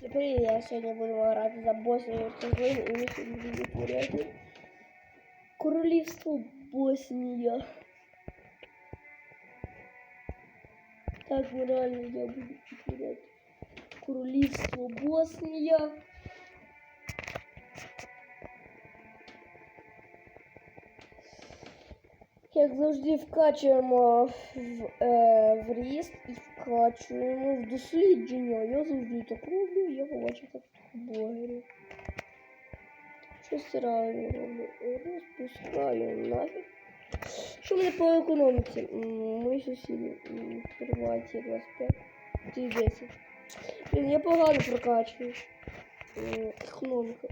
Тепер я сьогодні буду грати за Боснію і Герцеговину, і ми сьогодні будемо відтворяти Королівство Боснія. Так, ми реально я буду відтворяти Королівство Боснія. Як завжди вкачуємо в, е, в ріст і вкачуємо в дослідження. Я завжди так роблю, я побачив так блогерів. Щось реально роблю. Розпускаю нафіг. Що мене по економіці? Мої сусіди. м, 25. Ті 10. Блін, я погано прокачую. М, Економіка.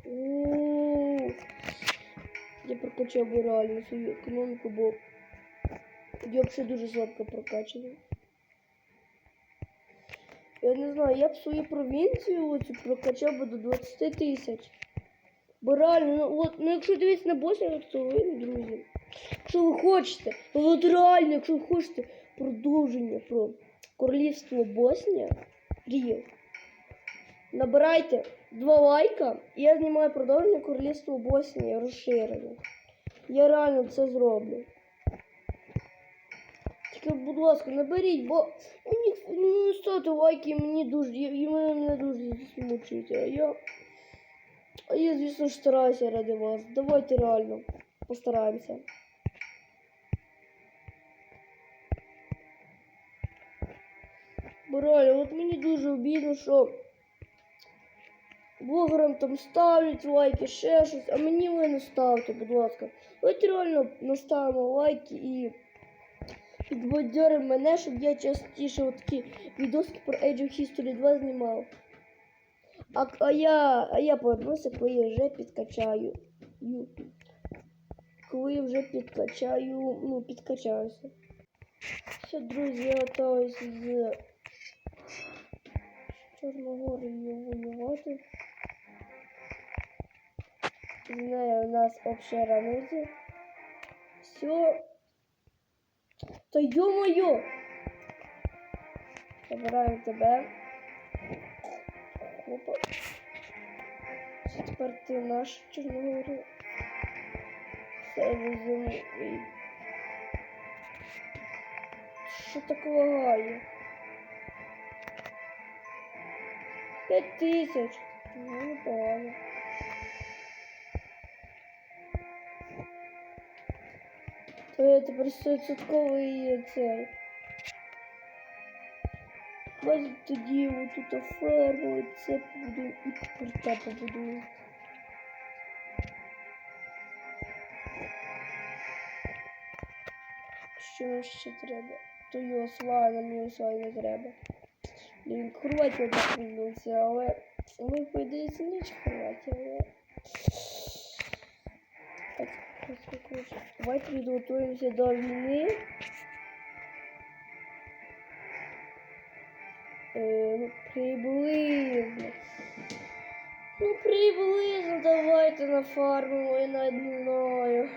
Я прокачав реально свою економіку, бо я взагалі дуже слабко прокачаний. Я не знаю, я б свою провінцію оцю прокачав би до 20 тисяч. Бо реально, ну от, ну якщо дивитися на Боснію, то ви, друзі. Якщо ви хочете, ну, от реально, якщо ви хочете продовження про королівство Боснія, Ріо, набирайте два лайка, і я знімаю продовження королівства Боснія розширене. Я реально це зроблю. Тільки, будь ласка, наберіть, бо мені ставте лайки, мені дуже, і мене, дуже засмучують. А я, а я, звісно стараюся ради вас. Давайте реально постараємося. Бо реально, от мені дуже обідно, що блогерам там ставлять лайки, ще щось, а мені ви не ставте, будь ласка. Давайте реально наставимо лайки і підбадьоримо мене, щоб я частіше такі відоски про Age of History 2 знімав. А, а я, а я повернуся, коли я вже підкачаю. Коли я вже підкачаю, ну, підкачаюся. Все, друзі, я готуюсь з Чорногорією воювати. З нею у нас общая границя. Все. Та ё-моё! Забираємо тебе. Опа. Це тепер ти наш Чорногорія. Все і- Що так лагає? П'ять тисяч. Ну, непогано. То я тепер 100% цей. Давайте тоді отут ферму, це побудую і порта побудую. Що нам ще треба? То й осла, нам і осла не треба. Блін, Хорватія так прийдеться, але ми поїдається ніч Хорватія, але... Давайте підготуємося до війни. Е, ну, приблизно. Ну, приблизно давайте нафармимо, навіть не знаю.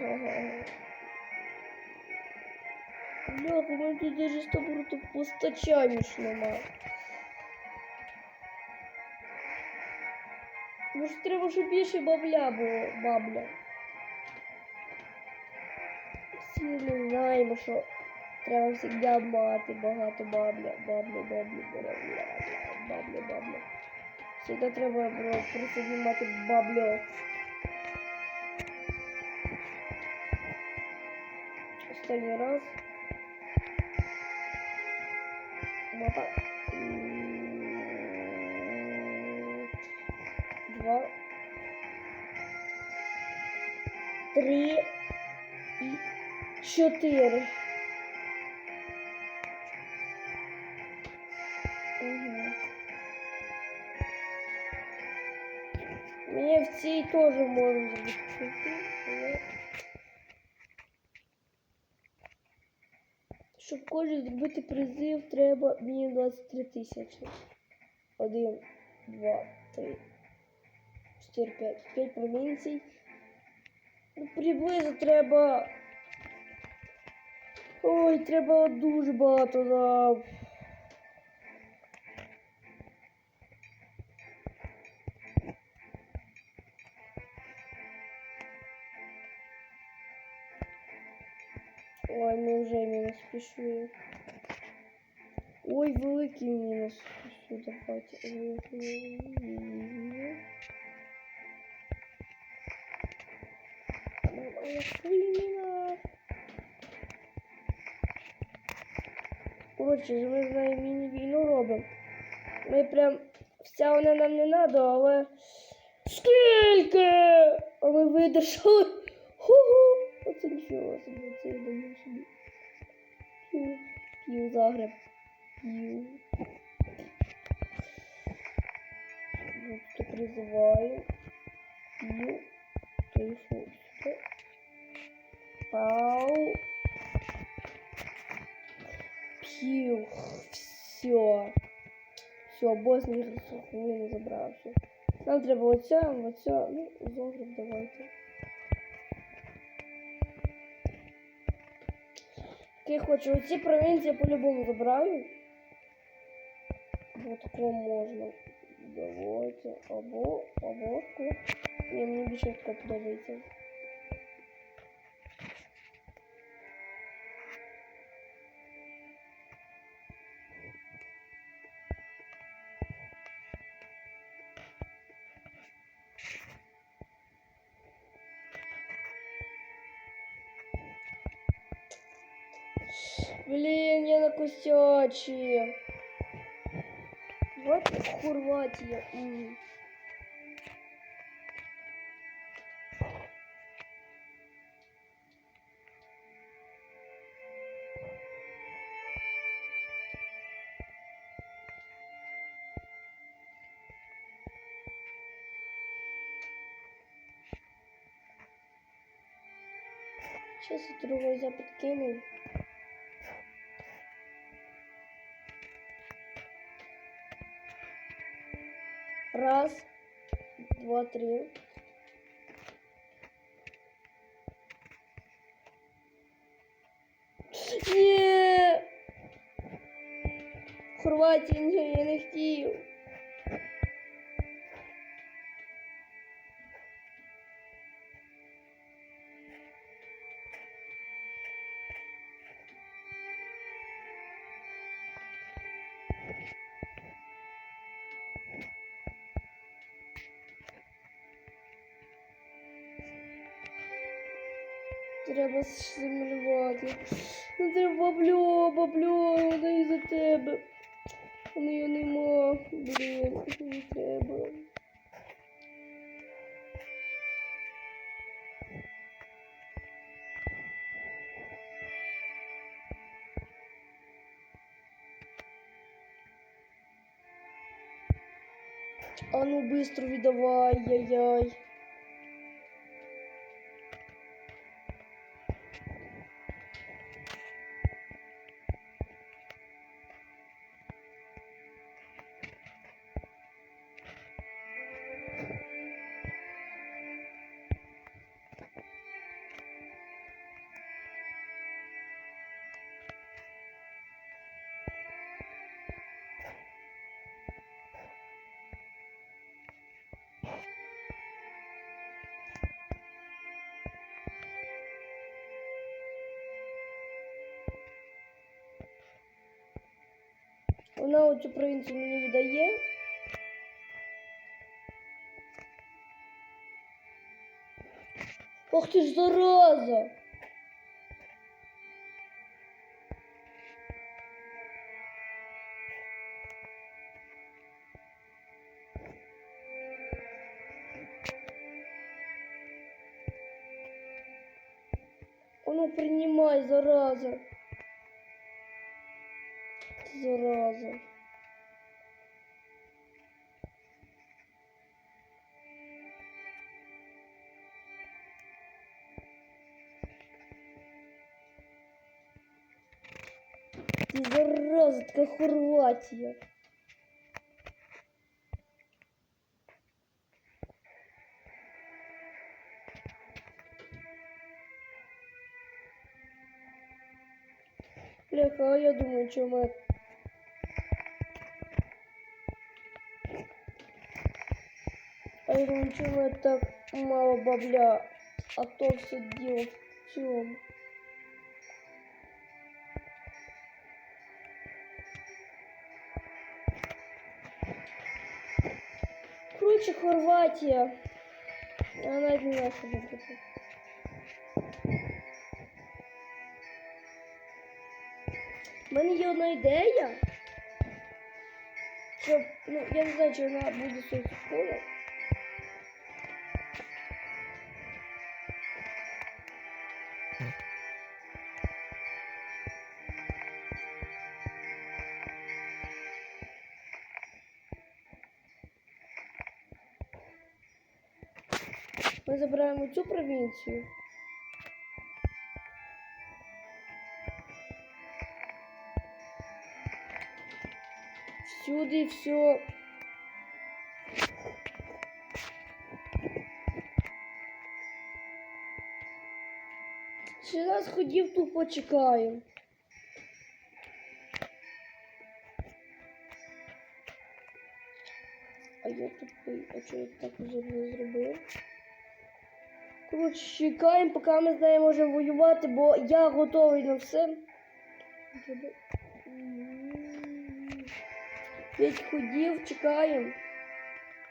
Бляха, у тут даже стабуру постачання ж нема. Може треба, щоб більше бабля було, бабля. Ми знаємо, що треба завжди мати багато бабля, бабля, бабля, бабля, бабля, бабля. Всегда треба просто мати бабло. Останній раз. Мапа. М, Два. Три. Чотири. Угу. Мені в цій теж можна зробити. Щоб кожен зробити призив, треба мінімум 23 тисячі. Один, два, три, чотири, п'ять. П'ять провінцій. Ну, приблизно треба. Ой, треба дуже багато нам. Ой, ну вже мінус пішли. Ой, великий мінус. Сюди давайте. Ой, мінус. Коротше, ми з нею міні-війну робимо. Ми прям вся вона нам не надо, але скільки! А ми видержали. Ху-ху! Оце нічого собі, це даю собі. П'ю, п'ю загреб. П'ю. Тут призываю. П'ю. Сюди. Пау. П'ю. Все. Все, бос не хвилину забрав. Все. Нам треба оця, оця. Ну, загреб давайте. Я хочу оці провінції по-любому забираю. Бо такого можна. Давайте. Або, або. тако. Ні, мені більше тако подобається. Блин, я накосячил. Вот Хорватия. м. Я другой запад кину. Два, Нет! Ні! Я не хотів. А ну быстро віддавай, яй-яй. Вона оцю провінцію мені віддає. Ох ти ж зараза! Ну принимай. Зараза. Ти зараза, така Хорватія. Бляха, я думаю, що ми... А я думаю, що ми а так мало бабля, а то все діло в цьому. Коротше, Хорватія. Я навіть не знаю, що робити. У мене є одна ідея. Щоб, ну, я не знаю, чи вона буде суспільна. Ми забираємо цю провінцію. Всюди все. Ще раз ходів тут почекаємо. А я тупий, а чого я так вже не зробив? Коротше, чекаємо, поки ми з нею можемо воювати, бо я готовий на все. П'ять ходів, чекаємо.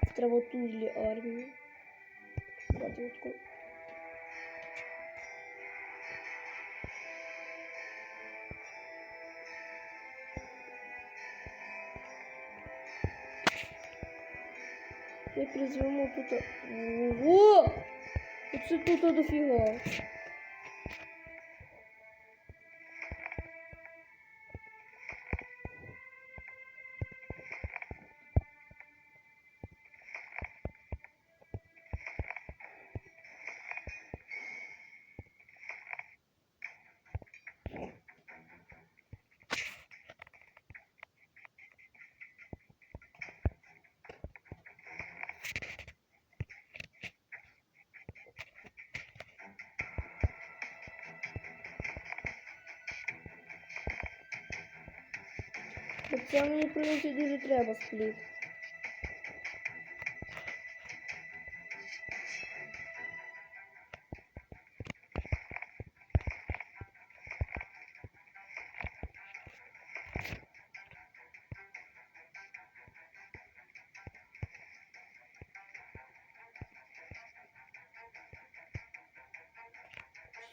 В травотузлі армії. Отку. Ми призвемо тут. Ого! Оце тут дофіга. Хоча мені в принципі дуже треба спліт.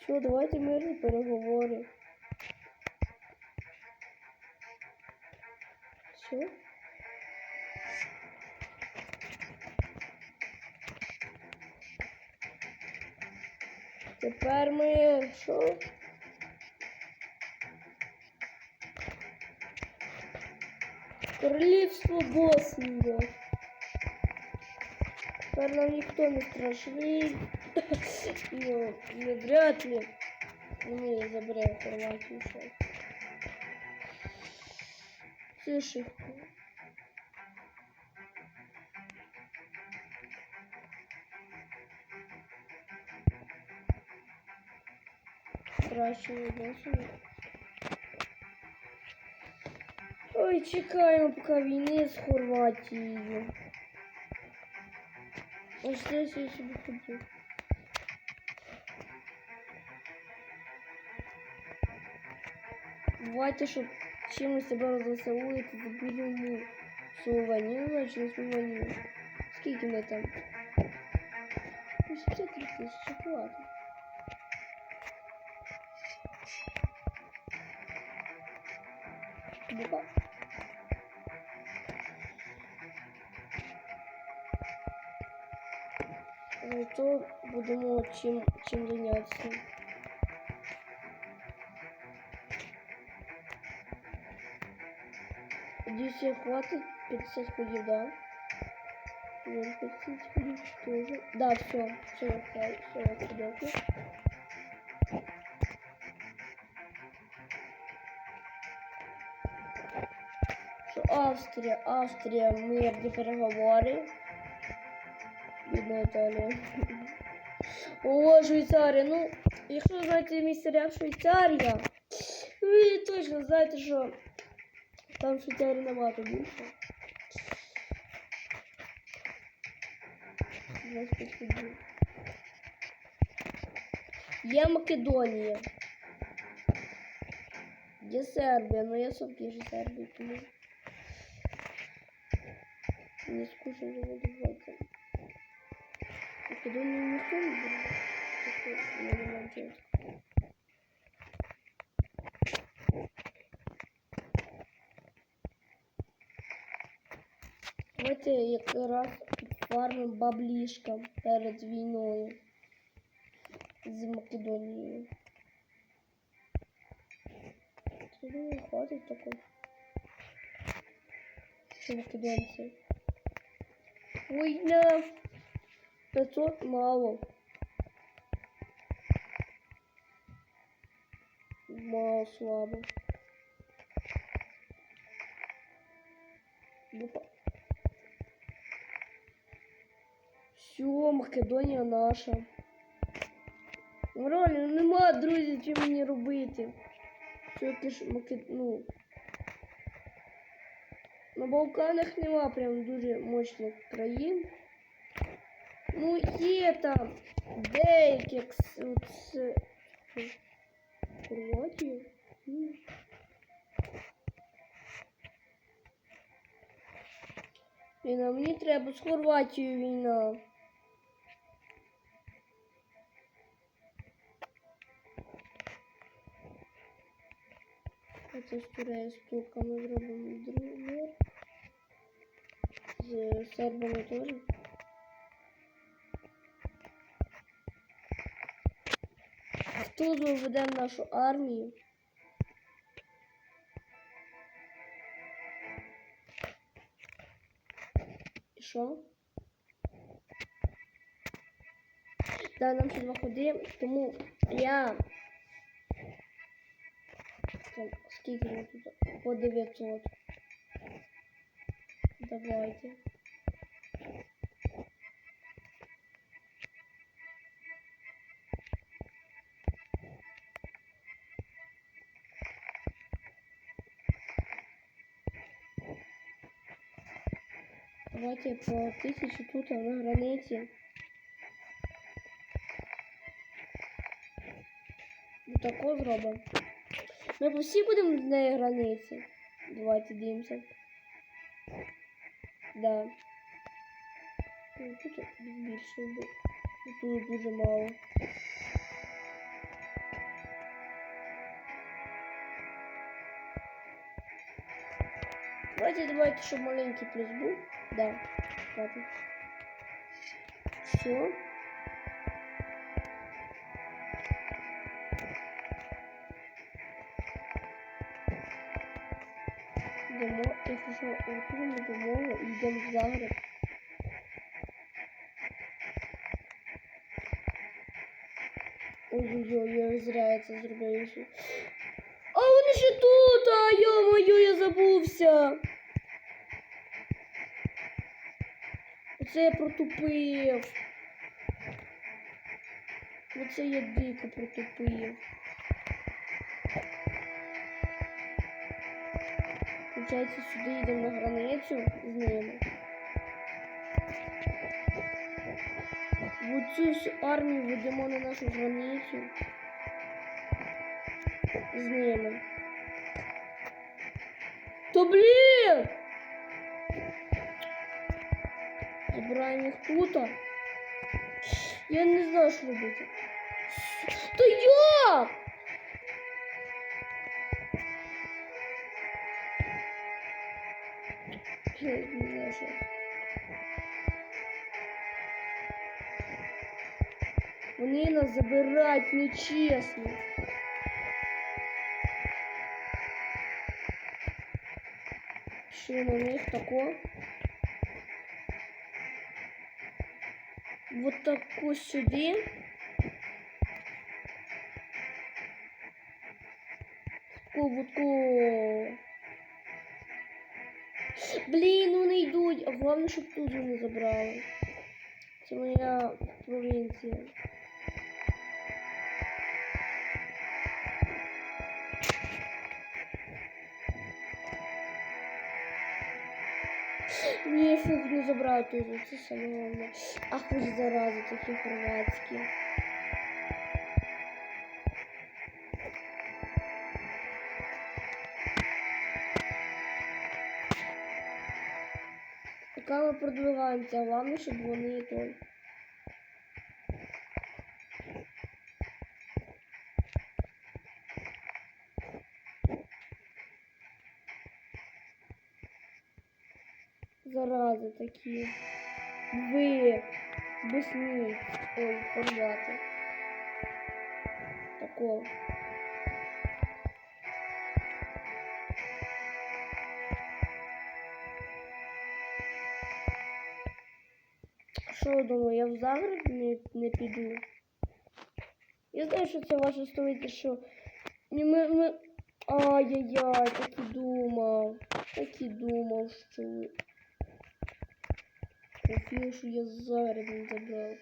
Все, давайте мирні переговори. Королівство Боснія. Тепер нам ніхто не страшний. Ну, не вряд ли. Ми заберемо Хорватію ще. Це шибко. Краще відносини. Ой, чекаємо поки війни з Хорватією. Ось це я собі хотів. Давайте, щоб чимось себе розвеселити, забудемо сувенір, значить не сувенір. Скільки ми там? 83 тисячі, ладно. Бува. Зато будемо чим, чим зайнятися. Надеюсь, я хватит 50 ходів, да? Нет, 50 ходів тоже. Да, все, все, все, все, все, Що Австрія, Австрія, мирні переговори. Бідна Італія. О, Швейцарія. Ну, якщо ви знаєте місце ряд Швейцарія, ви точно знаєте, що там Швейцарії набагато більше. 25 ходів. Є Македонія. Є Сербія, ну я все-таки же Сербію тому. Не скучно заводувати. Македонію ніхто не буде. Тобто, не романтично. Давайте якраз фармим баблішка перед війною з Македонією. Це думаю, хватить такого. Що македонці? Війна! 500 мало. Мало слабо. Опа. Все, Македонія наша. Ну, Реально, нема, друзі, чим мені робити. Все-таки ж Макед... ну. На Балканах нема прям дуже мощних країн. Ну, є там деякі як с- от с- Хорватія. М. Блін, а мені треба з Хорватією війна. Оце з Турею з турками зробимо другий. З сербами теж. Хто веде нашу армію? І що? Да, нам ще два ходи, тому я. Там, скільки ми тут? По 900. Давайте. Давайте по тисячі тут на границі. Тако зробимо. Ми по всі будемо на границі. Давайте дивимося. Да. Ну, Тут більше. Тут дуже мало. Давайте, давайте, щоб маленький плюс був. Да. Хватить. Все. Йдемо, якщо що, допомогу і йдемо в Загреб. Ой-ой-ой, я зря це зробив. А вони ще тут! А йо-моє, я забувся! Оце я протупив. Оце я дико протупив. Получається, сюди йдемо на границю з ними. В цю ж армію ведемо на нашу границю. З ними. То блін! Їх тут. Я не знаю, що робити. Та як? Я не знаю, що. Вони нас забирають нечесно. Що на них тако? Вот таку сюди. Таку вудку. Блін, вони йдуть. головне, щоб тузу не забрали. Це моя провінція. Ні, фух, не забрав тузу, це саме головне. А хоч зарази такі хорватські. Пока ми продвигаємося, головне, щоб вони той. Зарази такі. Ви бесні. Ой, солдати. Такого. Що думаю, я в загреб не, не піду. Я знаю, що це ваше століття, що ми, ми... Ай-яй-яй, так і думав. Так і думав, що ви. Хотів, що я загреб не забрав.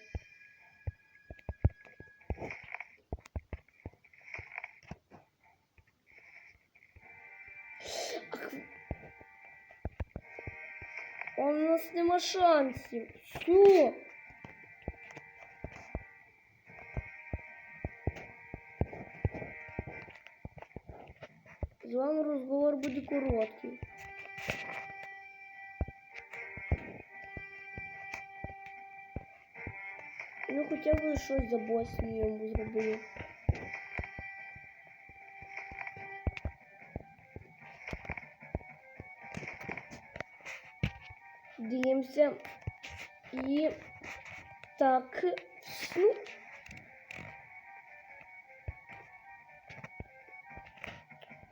Ах, А у нас нема шансів. Все. З вами розговор буде короткий. Хоча б щось за Боснію йому зробив. Дивимося. І так. Ну.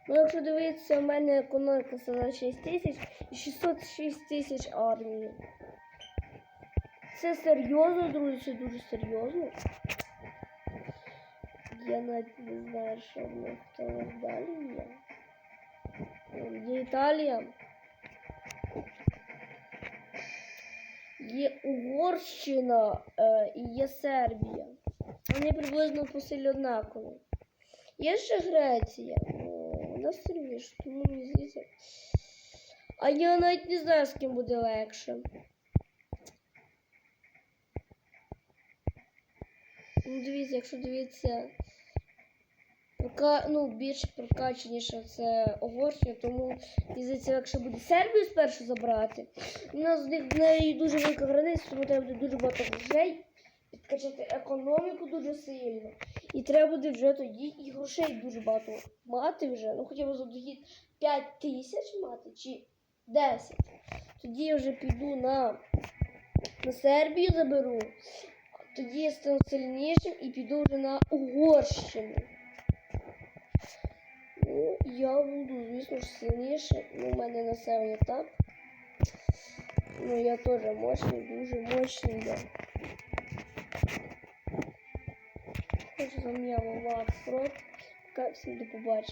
Ну, якщо дивитися, у мене економіка села 6 тисяч і 606 тисяч армії. Це серйозно, друзі, це дуже серйозно. Я навіть не знаю, що в них там далі є. Є Італія. Є Угорщина е, і є Сербія. Вони приблизно по силі однакові. Є ще Греція. Вона сильніша, тому мені здається. А я навіть не знаю, з ким буде легше. Ну, дивіться, якщо дивіться, прока... ну, більш прокачаніше це Угорщина, тому здається, якщо буде Сербію спершу забрати, у нас в неї дуже велика границя, тому треба буде дуже багато грошей, підкачати економіку дуже сильно. І треба буде вже тоді і грошей дуже багато мати вже. Ну хоча б за дохід 5 тисяч мати чи 10. Тоді я вже піду на, на Сербію заберу. Тоді я стану сильнішим і піду вже на Угорщину. Ну, я буду, звісно ж, сильніше. Ну, у мене населення так. Ну, я теж мощний, дуже мощний я. Хочу за мене Влад Прот. Всім до побачення.